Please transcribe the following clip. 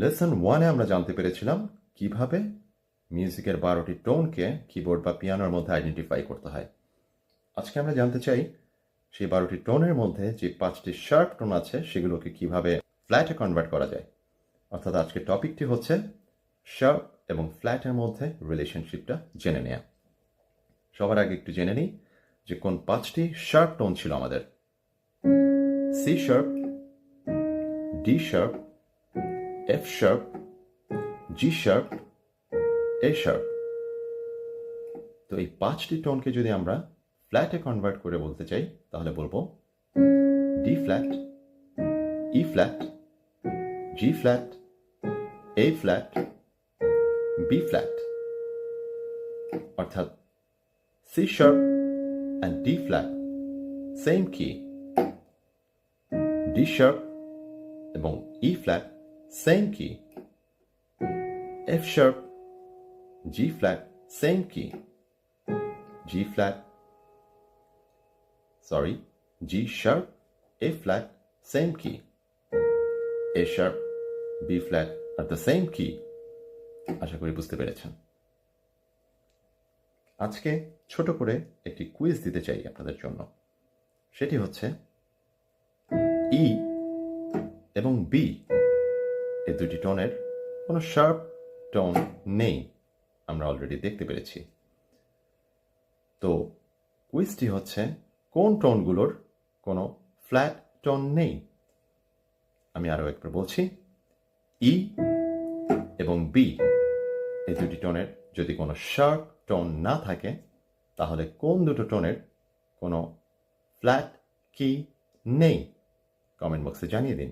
Lesson ওয়ানে আমরা জানতে পেরেছিলাম কীভাবে মিউজিকের বারোটি টোনকে কিবোর্ড বা পিয়ানোর মধ্যে আইডেন্টিফাই করতে হয়। আজকে আমরা জানতে চাই সেই বারোটি টোনের মধ্যে যে পাঁচটি শার্প টোন আছে সেগুলোকে কীভাবে ফ্ল্যাটে কনভার্ট করা যায়। অর্থাৎ আজকের টপিকটি হচ্ছে শার্প এবং ফ্ল্যাটের মধ্যে রিলেশনশিপটা জেনে নেওয়া সবার আগে একটু জেনে নিই যে কোন পাঁচটি শার্প টোন ছিল আমাদের। C sharp D sharp F sharp G sharp A sharp তো এই পাঁচটি টোনকে যদি আমরা ফ্ল্যাটে কনভার্ট করে বলতে চাই, তাহলে বলব D flat E flat G flat A flat B flat অর্থাৎ C sharp and D flat same key D sharp এবং E flat same key F sharp G flat same key G flat sorry G sharp A flat same key A sharp B flat R the same key আশা করি বুঝতে পেরেছেন। আজকে ছোট করে একটি quiz দিতে চাই আপনাদের জন্য। সেটি হচ্ছে ই এবং বি এই দুটি টোনের কোনো শার্প টোন নেই, আমরা অলরেডি দেখতে পেরেছি। তো কুইজটি হচ্ছে কোন টোনগুলোর কোনো ফ্ল্যাট টোন নেই। আমি আরও একবার বলছি ই এবং বি এই দুটি টোনের যদি কোনো শার্প টোন না থাকে, তাহলে কোন দুটো টোনের কোনো ফ্ল্যাট কি নেই? কমেন্ট বক্সে জানিয়ে দিন।